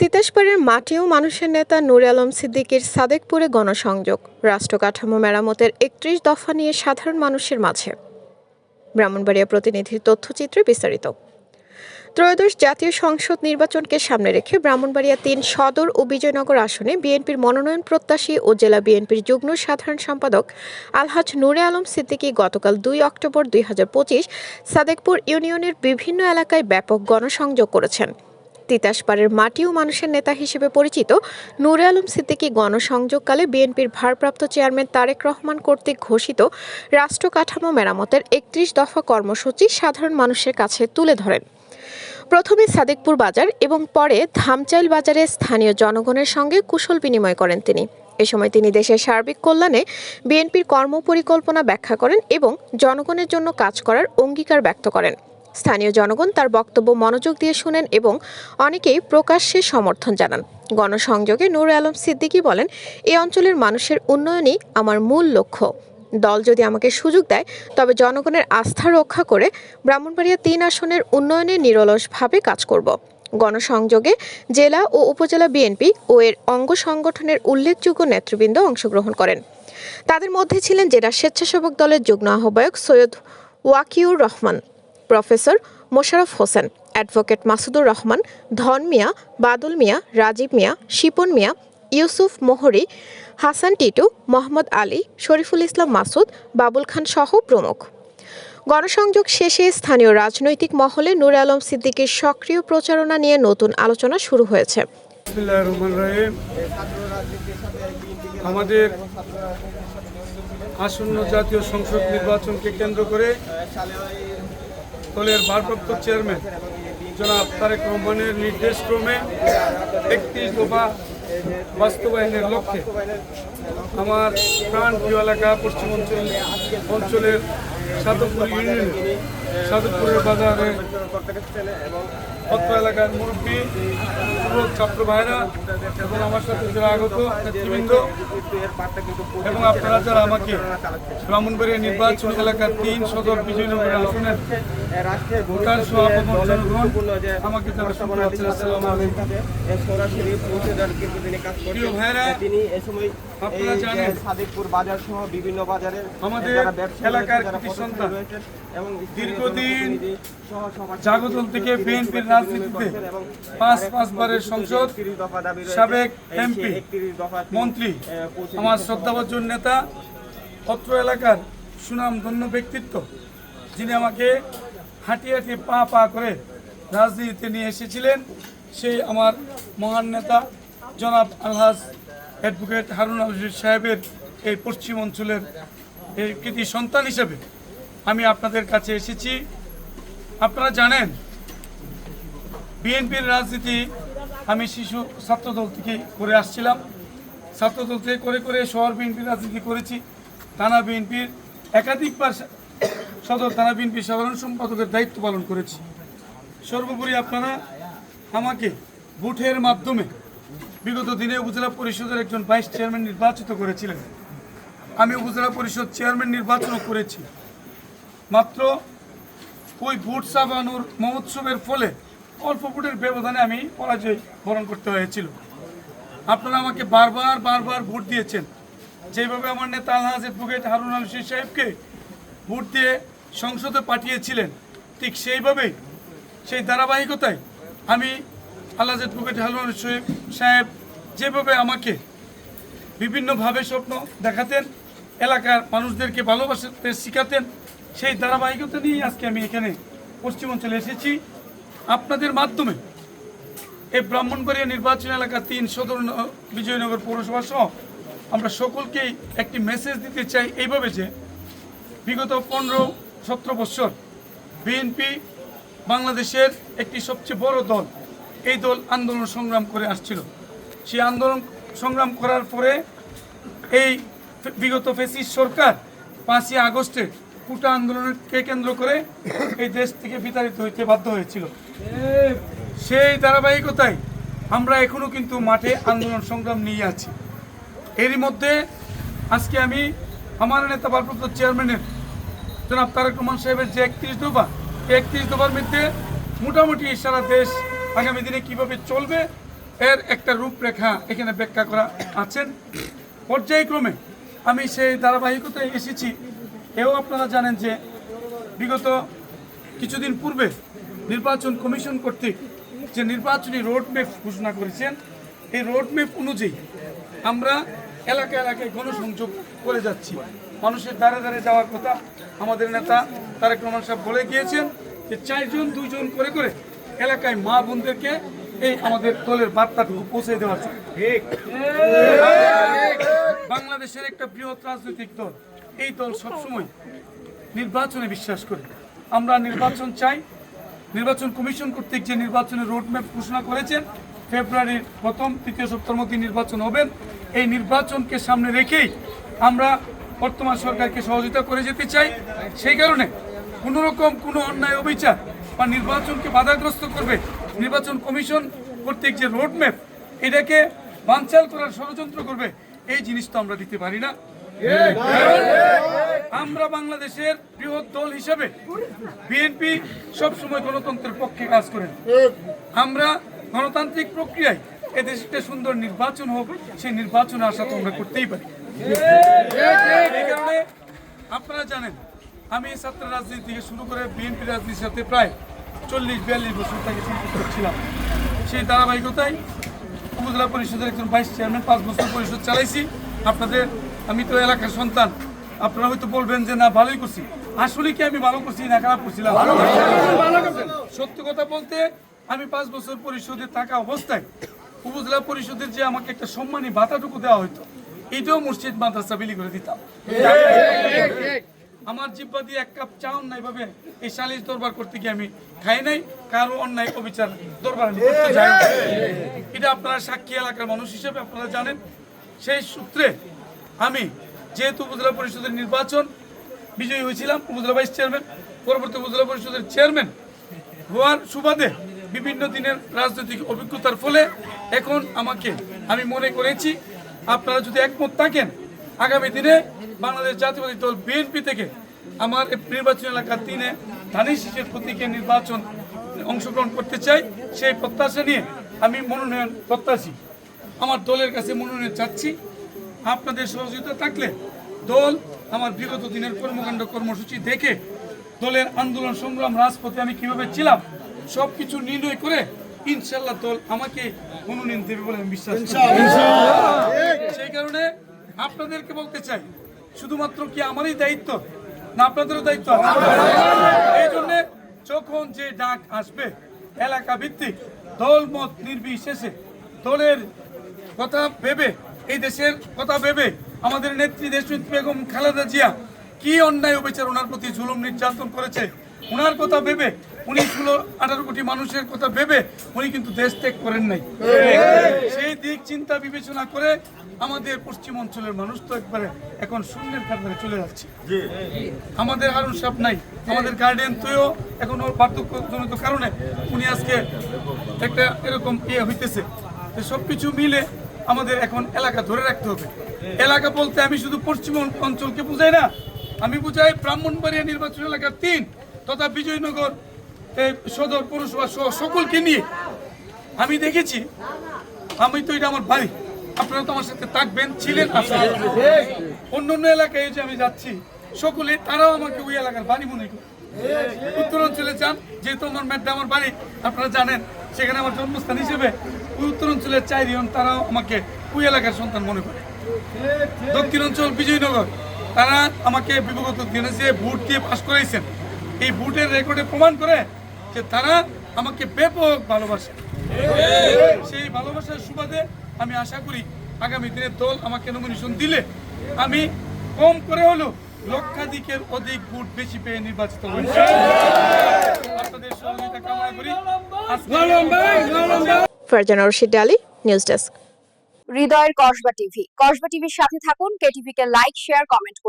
তিতাসপাড়ের মাটিও মানুষের নেতা নূর আলম সিদ্দিকীর সাদেকপুরে গণসংযোগ রাষ্ট্র কাঠামো মেরামতের একত্রিশ দফা নিয়ে সাধারণ মানুষের মাঝে। ব্রাহ্মণবাড়িয়া প্রতিনিধির তথ্যচিত্রে বিস্তারিত। ত্রয়োদশ জাতীয় সংসদ নির্বাচনকে সামনে রেখে ব্রাহ্মণবাড়িয়া তিন সদর ও বিজয়নগর আসনে বিএনপির মনোনয়ন প্রত্যাশী ও জেলা বিএনপির যুগ্ম সাধারণ সম্পাদক আলহাজ নূরে আলম সিদ্দিকী গতকাল দুই অক্টোবর দুই হাজার পঁচিশ সাদেকপুর ইউনিয়নের বিভিন্ন এলাকায় ব্যাপক গণসংযোগ করেছেন। তিতাসপাড়ের মাটি ও মানুষের নেতা হিসেবে পরিচিত নূরে আলম সিদ্দিকী গণসংযোগকালে বিএনপির ভারপ্রাপ্ত চেয়ারম্যান তারেক রহমান কর্তৃক ঘোষিত রাষ্ট্র কাঠামো মেরামতের একত্রিশ দফা কর্মসূচি সাধারণ মানুষের কাছে তুলে ধরেন। প্রথমে সাদেকপুর বাজার এবং পরে ধামচাইল বাজারে স্থানীয় জনগণের সঙ্গে কুশল বিনিময় করেন তিনি। এ সময় তিনি দেশের সার্বিক কল্যাণে বিএনপির কর্মপরিকল্পনা ব্যাখ্যা করেন এবং জনগণের জন্য কাজ করার অঙ্গীকার ব্যক্ত করেন। স্থানীয় জনগণ তার বক্তব্য মনোযোগ দিয়ে শুনেন এবং অনেকেই প্রকাশ্যে সমর্থন জানান। গণসংযোগে নূর আলম সিদ্দিকী বলেন এই অঞ্চলের মানুষের উন্নয়নই আমার মূল লক্ষ্য। দল যদি আমাকে সুযোগ দেয়, তবে জনগণের আস্থা রক্ষা করে ব্রাহ্মণবাড়িয়া তিন আসনের উন্নয়নে নিরলসভাবে কাজ করব। গণসংযোগে জেলা ও উপজেলা বিএনপি ও এর অঙ্গ সংগঠনের উল্লেখযোগ্য নেতৃবৃন্দ অংশগ্রহণ করেন। তাদের মধ্যে ছিলেন জেলা স্বেচ্ছাসেবক দলের যুগ্ম আহ্বায়ক সৈয়দ ওয়াকিউর রহমান। প্রফেসর মোশারফ হোসেন, অ্যাডভোকেট মাসুদুর রহমান, ধন মিয়া, বাদুল মিয়া, রাজীব মিয়া, শিপন মিয়া, ইউসুফ মোহরি, হাসান টিটু, মোহাম্মদ আলী, শরীফুল ইসলাম মাসুদ, বাবুল খান সহ প্রমুখ। গণসংযোগ শেষে স্থানীয় রাজনৈতিক মহলে নূর আলম সিদ্দিকীর সক্রিয় প্রচারণা নিয়ে নতুন আলোচনা শুরু হয়েছে। আমাদের আসন্ন জাতীয় সংসদ নির্বাচনকে কেন্দ্র করে দলের ভারপ্রাপ্ত চেয়ারম্যান, জনাব তারেক রহমানের নির্দেশ ক্রমে একত্রিশ দফা বাস্তবায়নের লক্ষ্যে আমার প্রাণ প্রিয় এলাকা পশ্চিম অঞ্চল অঞ্চলের সাতপুর ইউনিয়নের সাধকপুরের বাজারে অত্র এলাকার মুরব্বী ছাত্র ভাইরা এবং আমার সাথে যারা আগত নেতৃবৃন্দ এবং আপনারা যারা আমাকে ব্রাহ্মণবাড়িয়া নির্বাচন এলাকার তিন সদর বিজয়নগর আসনের ভোটার সভাপতি জনগণ আমাকে যারা শুনতে পাচ্ছেন আসসালামু আলাইকুম। সরাসরি পৌঁছে দেওয়ার কিন্তু তিনি কাজ করছেন তিনি এ সময় আপনারা জানেন, সাদেকপুর বাজার সহ বিভিন্ন বাজারের আমাদের এলাকার পথচারী সন্তান এবং দীর্ঘদিন জাগতল থেকে বিএনপির রাজনীতিতে পাঁচ পাঁচবারের সংসদ 31 দফা দাবি রয়েছে। সাবেক এমপি, সেই 31 দফা তিনি, মন্ত্রী আমার শ্রদ্ধাভাজন নেতা অত্র এলাকার সুনামধন্য ব্যক্তিত্ব যিনি আমাকে হাঁটি হাঁটি পা পা করে রাজনীতিতে নিয়ে এসেছিলেন সেই আমার মহান নেতা জনাব আলহাজ অ্যাডভোকেট হারুন আল সাহেবের এই পশ্চিম অঞ্চলের এই কৃতি সন্তান হিসেবে আমি আপনাদের কাছে এসেছি। আপনারা জানেন, বিএনপির রাজনীতি, আমি শিশু ছাত্রদল থেকে করে আসছিলাম। ছাত্রদল থেকে করে করে শহর বিএনপির রাজনীতি করেছি। থানা বিএনপির একাধিকবার সদর থানা বিএনপির সাধারণ সম্পাদকের দায়িত্ব পালন করেছি। সর্বোপরি আপনারা আমাকে ভোটের মাধ্যমে বিগত দিনে উপজেলা পরিষদের একজন ভাইস চেয়ারম্যান নির্বাচিত করেছিলেন। আমি উপজেলা পরিষদ চেয়ারম্যান নির্বাচনও করেছি। মাত্র ওই ভোট চাপানোর মহোৎসবের ফলে অল্প ভোটের ব্যবধানে আমি পরাজয় বরণ করতে হয়েছিল। আপনারা আমাকে বারবার বারবার ভোট দিয়েছেন। যেভাবে আমার নেতা আলহাজ অ্যাডভোকেট হারুন আল রশিদ সাহেবকে ভোট দিয়ে সংসদে পাঠিয়েছিলেন, ঠিক সেইভাবেই, সেই ধারাবাহিকতায় আমি আল্লাহ অ্যাডভোকেট হারুন আল রশিদ সাহেব যেভাবে আমাকে বিভিন্নভাবে স্বপ্ন দেখাতেন, এলাকার মানুষদেরকে ভালোবাসতে শিখাতেন সেই ধারাবাহিকতা নিয়েই আজকে আমি এখানে পশ্চিম অঞ্চলে এসেছি। আপনাদের মাধ্যমে এই ব্রাহ্মণবাড়িয়া নির্বাচন এলাকা তিন সদর বিজয়নগর পৌরসভা সহ আমরা সকলকেই একটি মেসেজ দিতে চাই এইভাবে যে বিগত পনেরো, সতেরো বছর বিএনপি বাংলাদেশের একটি সবচেয়ে বড় দল, এই দল আন্দোলন সংগ্রাম করে আসছিল। সেই আন্দোলন সংগ্রাম করার পরে এই বিগত ফেসিস সরকার পাঁচই আগস্টে কুটা আন্দোলনকে কেন্দ্র করে এই দেশ থেকে বিতাড়িত হইতে বাধ্য হয়েছিল? সেই ধারাবাহিকতায় আমরা এখনও কিন্তু মাঠে আন্দোলন সংগ্রাম নিয়ে আছি। এরই মধ্যে আজকে আমি আমার নেতা ভারপ্রাপ্ত চেয়ারম্যানের জনাব তারেক রহমান সাহেবের যে একত্রিশ দফা একত্রিশ দফার মধ্যে মোটামুটি সারা দেশ আগামী দিনে কীভাবে চলবে, এর একটা রূপরেখা এখানে ব্যাখ্যা করা আছেন। পর্যায়ক্রমে আমি সেই ধারাবাহিকতায় এসেছি এও আপনারা জানেন যে বিগত কিছুদিন পূর্বে নির্বাচন কমিশন কর্তৃক যে নির্বাচনী রোডম্যাপ ঘোষণা করেছেন এই রোডম্যাপ অনুযায়ী আমরা এলাকা এলাকায় গণসংযোগ করে যাচ্ছি। মানুষের দ্বারে দ্বারে যাওয়ার কথা আমাদের নেতা তারেক রহমান সাহেব বলে গিয়েছেন যে চারজন দুইজন করে করে এলাকায় মা বোনদেরকে এই আমাদের দলের বার্তাটুকু পৌঁছে দেওয়ার জন্য বাংলাদেশের একটা বৃহৎ রাজনৈতিক দল এই দল সবসময় নির্বাচনে বিশ্বাস করে। আমরা নির্বাচন চাই। নির্বাচন কমিশন কর্তৃক যে নির্বাচনের রোডম্যাপ ঘোষণা করেছেন, ফেব্রুয়ারির প্রথম, তৃতীয় সপ্তাহের মধ্যে নির্বাচন হবেন এই নির্বাচনকে সামনে রেখেই আমরা বর্তমান সরকারকে সহযোগিতা করে যেতে চাই। সেই কারণে কোনো রকম কোনো অন্যায় অবিচার বা নির্বাচনকে বাধাগ্রস্ত করবে নির্বাচন কমিশন কর্তৃক যে রোডম্যাপ, এটাকে বানচাল করার ষড়যন্ত্র করবে, এই জিনিস তো আমরা দিতে পারি না। আমরা বাংলাদেশের বৃহৎ দল হিসেবে বিএনপি সবসময় গণতন্ত্রের পক্ষে কাজ করেন আমরা গণতান্ত্রিক প্রক্রিয়ায় এদেশে একটা সুন্দর নির্বাচন হোক, সেই নির্বাচনে আশা তো আমরা করতেই পারি। এই কারণে আপনারা জানেন, আমি ছাত্র রাজনীতি থেকে শুরু করে বিএনপি রাজনীতির সাথে প্রায় চল্লিশ, বিয়াল্লিশ বছর থেকে সম্পৃক্ত ছিলাম সেই ধারাবাহিকতায় উপজেলা পরিষদের একজন ভাইস চেয়ারম্যান পাঁচ বছর পরিষদ চালাইছি। আপনাদের আমি তো এলাকার সন্তান। আপনারা হয়তো বলবেন যে না ভালোই করছি। আসলে কি আমি ভালো করছি না খারাপ করছিলাম সত্য কথা বলতে আমি পাঁচ বছর পরিষদে থাকা অবস্থায় উপজেলা পরিষদের যে আমাকে একটা সম্মানী ভাতাটুকু দেওয়া হতো এটাও মসজিদ মাদ্রাসা বিলি করে দিতাম। আমার জিব্বা দিয়ে এক কাপ চা অন্যায় ভাবে এই সালিশ দরবার করতে গিয়ে আমি খাই নাই কারও অন্যায় অবিচার দরবার আমি করতে যাই এটা আপনারা সাক্ষী এলাকার মানুষ হিসেবে আপনারা জানেন। সেই সূত্রে আমি যেহেতু উপজেলা পরিষদের নির্বাচন বিজয়ী হয়েছিলাম, উপজেলা ভাইস চেয়ারম্যান পরবর্তী উপজেলা পরিষদের চেয়ারম্যান হওয়ার সুবাদে বিভিন্ন দিনের রাজনৈতিক অভিজ্ঞতার ফলে এখন আমাকে আমি মনে করেছি, আপনারা যদি একমত থাকেন, আগামী দিনে বাংলাদেশ জাতীয়বাদী দল বিএনপি থেকে আমার নির্বাচন এলাকা তিনে ধানের শীষের প্রতীকে নির্বাচন অংশগ্রহণ করতে চাই, সেই প্রত্যাশা নিয়ে আমি মনোনয়ন প্রত্যাশী। আমার দলের কাছে মনোনয়ন চাচ্ছি। আপনাদের সহযোগিতা থাকলে দল আমার বিগত দিনের কর্মকাণ্ড কর্মসূচি দেখে দলের আন্দোলন সংগ্রাম রাজপথে আমি কীভাবে ছিলাম সব কিছু নির্ণয় করে ইনশাল্লাহ দল আমাকে মনোনয়ন দেবে বলে আমি বিশ্বাস সেই কারণে আপনাদেরকে বলতে চাই শুধুমাত্র কি আমারই দায়িত্ব না আপনাদেরও দায়িত্ব এই জন্যে যখন যে ডাক আসবে এলাকা ভিত্তিক দল মত নির্বিশেষে দলের কথা ভেবে এই দেশের কথা ভেবে আমাদের নেত্রী দেশনেত্রী বেগম খালেদা জিয়া কি অন্যায় অবিচার ওনার প্রতি জুলুম নির্যাতন করেছে? ওনার কথা ভেবে উনি ষোলো আঠারো কোটি মানুষের কথা ভেবে উনি কিন্তু দেশ ত্যাগ করেন নাই। সেই দিক চিন্তা বিবেচনা করে আমাদের পশ্চিম অঞ্চলের মানুষ তো একবারে এখন শূন্যের কারণে চলে যাচ্ছে। আমাদের হারুন সাহেব নাই আমাদের গার্ডিয়ান তুইও এখন ওর বার্ধক্যজনিত কারণে উনি আজকে একটা এরকম ইয়ে হইতেছে। সব কিছু মিলে আমাদের এখন এলাকা ধরে রাখতে হবে। এলাকা বলতে আমি শুধু পশ্চিম অঞ্চলকে বুঝাই না, আমি বুঝাই ব্রাহ্মণবাড়িয়া নির্বাচন এলাকার তিন তথা বিজয়নগর সদর, পৌরসভা সহ সকলকে নিয়ে। আমি দেখেছি, আমি তো এটা আমার বাড়ি আপনারা তো আমার সাথে থাকবেন, ছিলেন। অন্য অন্য এলাকায় যে আমি যাচ্ছি, সকলে তারাও আমাকে ওই এলাকার বাড়ি মনে করে। উত্তর অঞ্চলে যান, যেহেতু আমার মেড্ডা আমার বাড়ি, আপনারা জানেন, সেখানে আমার জন্মস্থান হিসেবে ওই উত্তর অঞ্চলের চাইরিয়ন তারাও আমাকে ওই এলাকার সন্তান মনে করে। দক্ষিণ অঞ্চল বিজয়নগর, তারা আমাকে বিগত দিনে যে ভোট দিয়ে পাশ করাইছেন, এই ভোটের রেকর্ডে প্রমাণ করে যে তারা আমাকে ব্যাপক ভালোবাসে। সেই ভালোবাসার সুবাদে আমি আশা করি আগামী দিনে দল আমাকে নমিনেশন দিলে আমি কম করে হলো লক্ষাধিকের অধিক ভোট বেশি পেয়ে নির্বাচিত হব। আপনাদের সহযোগিতা কামনা করি। Farzana Rashid Ali, news desk. হৃদয়ের কসবা টিভি। কসবা টিভির সাথে থাকুন কেটিভিকে লাইক, শেয়ার, কমেন্ট করুন।